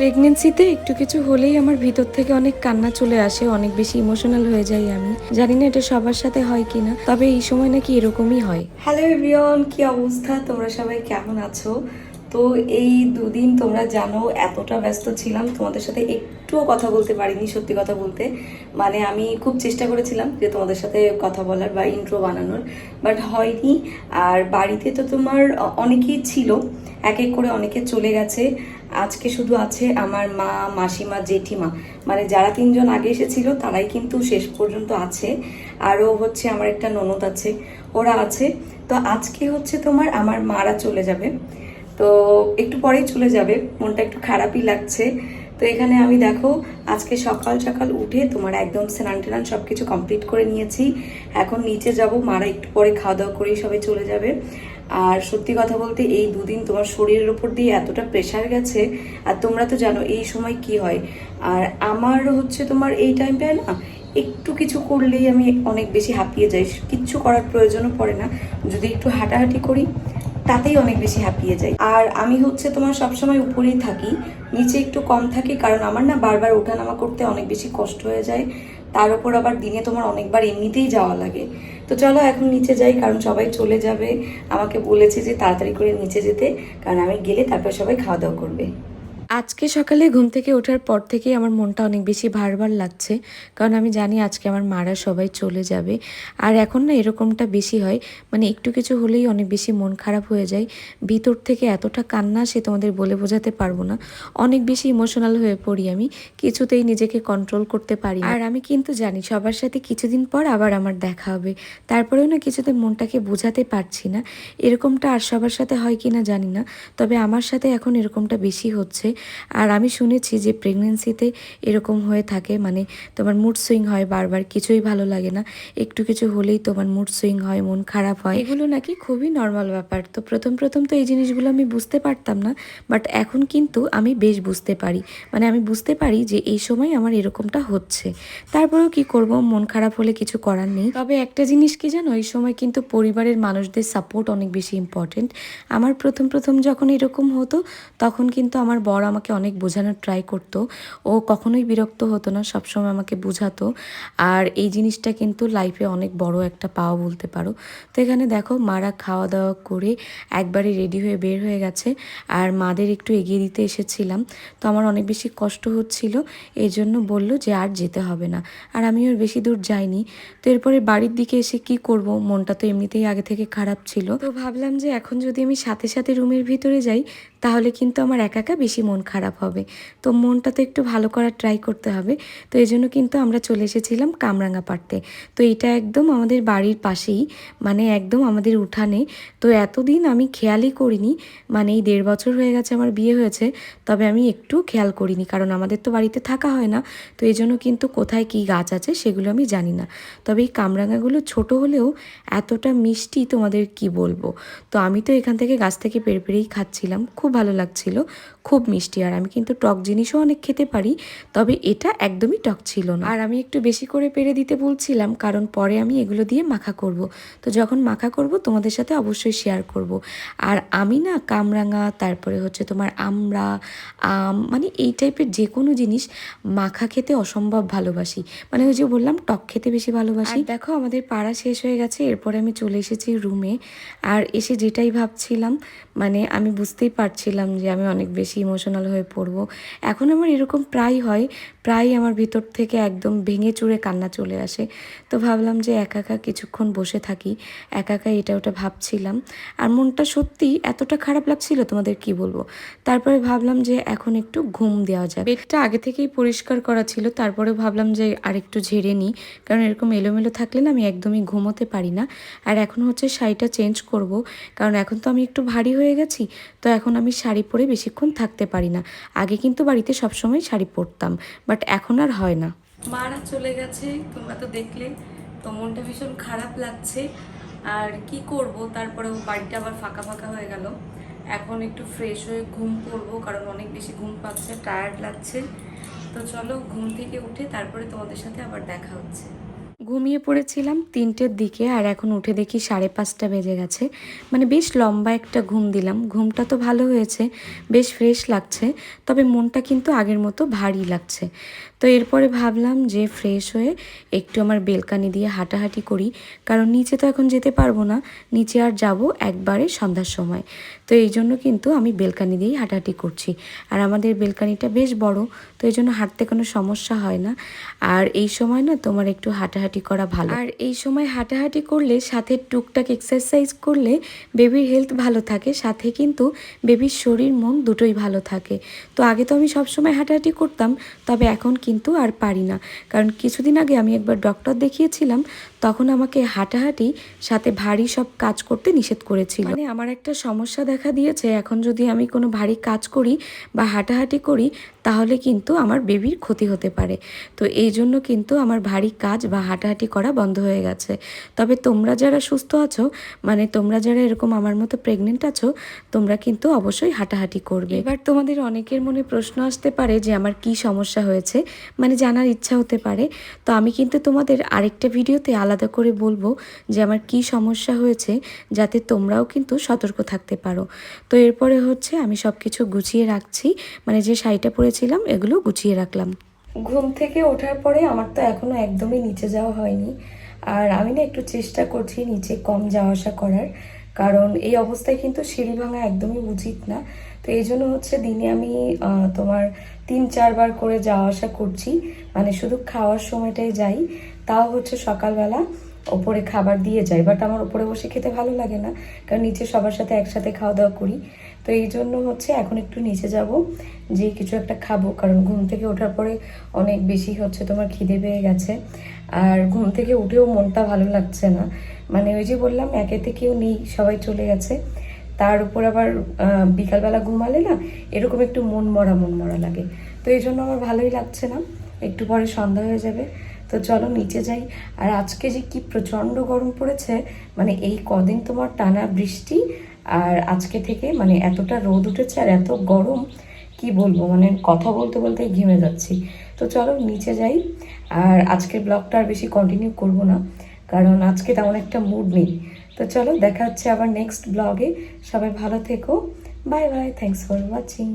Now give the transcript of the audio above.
প্রেগনেন্সিতে একটু কিছু হলেই আমার ভিতর থেকে অনেক কান্না চলে আসে, অনেক বেশি ইমোশনাল হয়ে যাই আমি। জানি না এটা সবার সাথে হয় কিনা, তবে এই সময় নাকি এরকমই হয়। হ্যালো এভরিওয়ান কি অবস্থা? তোমরা সবাই কেমন আছো? তো এই দুদিন তোমরা জানো এতটা ব্যস্ত ছিলাম, তোমাদের সাথে একটুও কথা বলতে পারিনি সত্যি কথা বলতে। মানে আমি খুব চেষ্টা করেছিলাম যে তোমাদের সাথে কথা বলার বা ইন্ট্রো বানানোর বাট হয়নি। আর বাড়িতে তো তোমার অনেকেই ছিল, এক এক করে অনেকে চলে গেছে। আজকে শুধু আছে আমার মা, মাসিমা, জেঠিমা। মানে যারা তিনজন আগে এসেছিল, তারাই কিন্তু শেষ পর্যন্ত আছে। আরও হচ্ছে আমার একটা ননদ আছে, ওরা আছে। তো আজকে হচ্ছে তোমার আমার মারা চলে যাবে। তো একটু পরেই চলে যাবে, মনটা একটু খারাপই লাগছে। তো এখানে আমি দেখো, আজকে সকাল সকাল উঠে তোমার একদম স্নান টেনান সব কিছু কমপ্লিট করে নিয়েছি। এখন নিচে যাব, মারা একটু পরে খাওয়া দাওয়া করেই সবাই চলে যাবে। আর সত্যি কথা বলতে এই দুদিন তোমার শরীরের উপর দিয়ে এতটা প্রেশার গেছে, আর তোমরা তো জানো এই সময় কি হয়। আর আমার হচ্ছে তোমার এই টাইমটায় না, একটু কিছু করলেই আমি অনেক বেশি হাঁপিয়ে যাই, কিচ্ছু করার প্রয়োজনও পড়ে না। যদি একটু হাঁটাহাঁটি করি তাতেই অনেক বেশি হাঁপিয়ে যাই। আর আমি হচ্ছে তোমার সবসময় উপরেই থাকি, নিচে একটু কম থাকি, কারণ আমার না বারবার ওঠানামা করতে অনেক বেশি কষ্ট হয়ে যায়। তার উপর আবার দিনে তোমার অনেকবার এমনিতেই যাওয়া লাগে। তো চলো এখন নিচে যাই, কারণ সবাই চলে যাবে। আমাকে বলেছে যে তাড়াতাড়ি করে নিচে যেতে, কারণ আমি গেলে তারপর সবাই খাওয়া দাওয়া করবে। আজকে সকালে ঘুম থেকে ওঠার পর থেকেই আমার মনটা অনেক বেশি ভারবার লাগছে। কারণ আমি জানি আজকে আমার মারা সবাই চলে যাবে। আর এখন না এরকমটা বেশি হয়। মানে একটু কিছু হলেই অনেক বেশি মন খারাপ হয়ে যায়। ভিতর থেকে এতটা কান্না সে তোমাদের বলে বোঝাতে পারব না। অনেক বেশি ইমোশনাল হয়ে পড়ি আমি। কিছুতেই নিজেকে কন্ট্রোল করতে পারি আর আমি কিন্তু জানি সবার সাথে কিছুদিন পর আবার আমার দেখা হবে। তারপরেও না কিছুতে মনটাকে বোঝাতে পারছি না। এরকমটা আর সবার সাথে হয় কি না জানি না। তবে আমার সাথে এখন এরকমটা বেশি হচ্ছে। আর আমি শুনেছি যে প্রেগনেন্সিতে এরকম হয়ে থাকে মানে তোমার মুড সুইং হয় বারবার, কিছুই ভালো লাগে না। একটু কিছু হলেই তোমার মুড সুইং হয়, মন খারাপ হয়। এগুলো নাকি খুবই নর্মাল ব্যাপার। তো প্রথম প্রথম তো এই জিনিসগুলো আমি বুঝতে পারতাম না বাট এখন কিন্তু আমি বেশ বুঝতে পারি। মানে আমি বুঝতে পারি যে এই সময় আমার এরকমটা হচ্ছে। তারপরেও কি করব? মন খারাপ হলে কিছু করার নেই। তবে একটা জিনিস কি জানো? এই সময় কিন্তু পরিবারের মানুষদের সাপোর্ট অনেক বেশি ইম্পর্টেন্ট আমার প্রথম প্রথম যখন এরকম হতো, তখন কিন্তু আমার বর আমাকে অনেক বোঝানোর ট্রাই করতো। ও কখনোই বিরক্ত হতো না, সবসময় আমাকে বোঝাতো। আর এই জিনিসটা কিন্তু লাইফে অনেক বড় একটা পাওয়া বলতে পারো। তো এখানে দেখো, মারা খাওয়া দাওয়া করে একবারে রেডি হয়ে বের হয়ে গেছে। আর মাদের একটু এগিয়ে দিতে এসেছিলাম। তো আমার অনেক বেশি কষ্ট হচ্ছিল এই জন্য বলল যে আর যেতে হবে না। আর আমি ওর বেশি দূর যাইনি। তো এরপরে বাড়ির দিকে এসে কি করব? মনটা তো এমনিতেই আগে থেকে খারাপ ছিল। তো ভাবলাম যে এখন যদি আমি সাথে সাথে রুমের ভিতরে যাই, তাহলে কিন্তু আমার একা একা বেশি মন খারাপ হবে। তো মনটা তো একটু ভালো করার ট্রাই করতে হবে। তো এই জন্য কিন্তু আমরা চলে এসেছিলাম কামরাঙ্গা পাড়তে তো এটা একদম আমাদের বাড়ির পাশেই মানে একদম আমাদের উঠানে। তো এতদিন আমি খেয়ালই করিনি মানে এই দেড় বছর হয়ে গেছে আমার বিয়ে হয়েছে, তবে আমি একটু খেয়াল করিনি, কারণ আমাদের তো বাড়িতে থাকা হয় না। তো এই জন্য কিন্তু কোথায় কি গাছ আছে সেগুলো আমি জানি না। তবে এই কামরাঙাগুলো ছোট হলেও এতটা মিষ্টি তোমাদের কি বলব? তো আমি তো এখান থেকে গাছ থেকে পেরে পেরেই খাচ্ছিলাম, খুব ভালো লাগছিল, খুব মিষ্টি। আর আমি কিন্তু টক জিনিসও অনেক খেতে পারি, তবে এটা একদমই টক ছিল না। আর আমি একটু বেশি করে পেরে দিতে বলছিলাম, কারণ পরে আমি এগুলো দিয়ে মাখা করব। তো যখন মাখা করব, তোমাদের সাথে অবশ্যই শেয়ার করব। আর আমি না কামরাঙা, তারপরে হচ্ছে তোমার আমরা আম মানে এই টাইপের যে কোনো জিনিস মাখা খেতে অসম্ভব ভালোবাসি। মানে ওই যে বললাম, টক খেতে বেশি ভালোবাসি। দেখো, আমাদের পাড়া শেষ হয়ে গেছে, এরপরে আমি চলে এসেছি রুমে আর এসে যেটাই ভাবছিলাম মানে আমি বুঝতেই পারছিলাম যে আমি অনেক বেশি ইমোশনাল হয়ে পড়ব। এখন আমার এরকম প্রায় হয়, প্রায় আমার ভিতর থেকে একদম ভেঙে চুড়ে কান্না চলে আসে। তো ভাবলাম যে একা একা কিছুক্ষণ বসে থাকি, একা একা এটা ওটা ভাবছিলাম। আর মনটা সত্যি এতটা খারাপ লাগছিল, তোমাদের কি বলব? তারপরে ভাবলাম যে এখন একটু ঘুম দেওয়া যায় বেডটা আগে থেকেই পরিষ্কার করা ছিল তারপরে ভাবলাম যে আর একটু ঝেড়ে নিই। কারণ এরকম এলোমেলো থাকলে না আমি একদমই ঘুমোতে পারি না। আর এখন হচ্ছে শাড়িটা চেঞ্জ করব, কারণ এখন তো আমি একটু ভারী হয়ে গেছি, তো এখন আমি শাড়ি পরে বেশিক্ষণ থাকতে পারি না। আগে কিন্তু বাড়িতে সবসময় শাড়ি পরতাম বাট এখন আর হয় না। মারা চলে গেছে, তোমরা তো দেখলে, তো মনটা ভীষণ খারাপ লাগছে। আর কি করব তারপরে বাড়িটা আবার ফাঁকা ফাঁকা হয়ে গেল। এখন একটু ফ্রেশ হয়ে ঘুম করব, কারণ অনেক বেশি ঘুম পাচ্ছে টায়ার্ড লাগছে। তো চলো, ঘুম থেকে উঠে তারপরে তোমাদের সাথে আবার দেখা হচ্ছে। ঘুমিয়ে পড়েছিলাম তিনটের দিকে আর এখন উঠে দেখি সাড়ে পাঁচটা বেজে গেছে। মানে বেশ লম্বা একটা ঘুম দিলাম। ঘুমটা তো ভালো হয়েছে, বেশ ফ্রেশ লাগছে, তবে মনটা কিন্তু আগের মতো ভারী লাগছে। তো এরপরে ভাবলাম যে ফ্রেশ হয়ে একটু আমার বেলকানি দিয়ে হাঁটাহাঁটি করি, কারণ নিচে তো এখন যেতে পারব না, নিচে আর যাব একবারে সন্ধ্যার সময়। তো এই জন্য কিন্তু আমি বেলকানি দিয়েই হাঁটাহাঁটি করছি। আর আমাদের বেলকানিটা বেশ বড়, তো এই জন্য হাঁটতে কোনো সমস্যা হয় না। আর এই সময় না তোমার একটু হাঁটাহাঁটি করা ভালো। আর এই সময় হাঁটাহাঁটি করলে সাথে টুকটাক এক্সারসাইজ করলে বেবির হেলথ ভালো থাকে সাথে কিন্তু বেবির শরীর মন দুটোই ভালো থাকে। তো আগে তো আমি সব সময় হাঁটাহাঁটি করতাম তবে এখন কিন্তু আর পারি না। কারণ কিছুদিন আগে আমি একবার ডক্টর দেখিয়েছিলাম তখন আমাকে হাঁটাহাঁটি সাথে ভারী সব কাজ করতে নিষেধ করেছিল। মানে আমার একটা সমস্যা দেখা দিয়েছে এখন যদি আমি কোনো ভারী কাজ করি বা হাঁটাহাঁটি করি তাহলে কিন্তু আমার বেবির ক্ষতি হতে পারে। তো এই জন্য কিন্তু আমার ভারী কাজ বা হাঁটাহাঁটি করা বন্ধ হয়ে গেছে। তবে তোমরা যারা সুস্থ আছো মানে তোমরা যারা এরকম আমার মতো প্রেগনেন্ট আছো, তোমরা কিন্তু অবশ্যই হাঁটাহাঁটি করবে। এবার তোমাদের অনেকের মনে প্রশ্ন আসতে পারে যে আমার কি সমস্যা হয়েছে মানে জানার ইচ্ছা হতে পারে। তো আমি কিন্তু তোমাদের আরেকটা ভিডিওতে আলাদা করে বলব যে আমার কি সমস্যা হয়েছে, যাতে তোমরাও কিন্তু সতর্ক থাকতে পারো। তো এরপরে হচ্ছে আমি সব কিছু গুছিয়ে রাখছি মানে যে শাড়িটা পরেছিলাম এগুলো গুছিয়ে রাখলাম। ঘুম থেকে ওঠার পরে আমার তো এখনও একদমই নিচে যাওয়া হয়নি। আর আমি না একটু চেষ্টা করছি নিচে কম যাওয়া আসা করার, কারণ এই অবস্থায় কিন্তু সিঁড়ি ভাঙা একদমই উচিত না। তো এই জন্য হচ্ছে দিনে আমি তোমার তিন চারবার করে যাওয়া আসা করছি। মানে শুধু খাওয়ার সময়টাই যাই, তাও হচ্ছে সকালবেলা। ওপরে খাবার দিয়ে যাই বাট আমার ওপরে বসে খেতে ভালো লাগে না, কারণ নিচে সবার সাথে একসাথে খাওয়া দাওয়া করি। তো এই জন্য হচ্ছে এখন একটু নিচে যাব যে কিছু একটা খাব, কারণ ঘুম থেকে ওঠার পরে অনেক বেশি হচ্ছে তোমার খিদে পেয়ে গেছে। আর ঘুম থেকে উঠেও মনটা ভালো লাগছে না। মানে ওই যে বললাম, একেতে কেউ নেই, সবাই চলে গেছে। তার উপর আবার বিকালবেলা ঘুমালে না, এরকম একটু মন মরা মন মরা লাগে। তো এই জন্য আমার ভালোই লাগছে না, একটু পরে সন্ধ্যা হয়ে যাবে। তো চলো নিচে যাই। আর আজকে যে কি প্রচণ্ড গরম পড়েছে মানে এই কদিন তোমার টানা বৃষ্টি, আর আজকে থেকে মানে এতটা রোদ উঠেছে আর এত গরম, কি বলব? মানে কথা বলতে বলতে ঘেমে যাচ্ছি। তো চলো নিচে যাই। আর আজকের ব্লগটা আর বেশি কন্টিনিউ করব না, কারণ আজকে তেমন একটা মুড নেই। তো চলো দেখা হচ্ছে আবার নেক্সট ব্লগে সবাই ভালো থেকো। Bye bye thanks for watching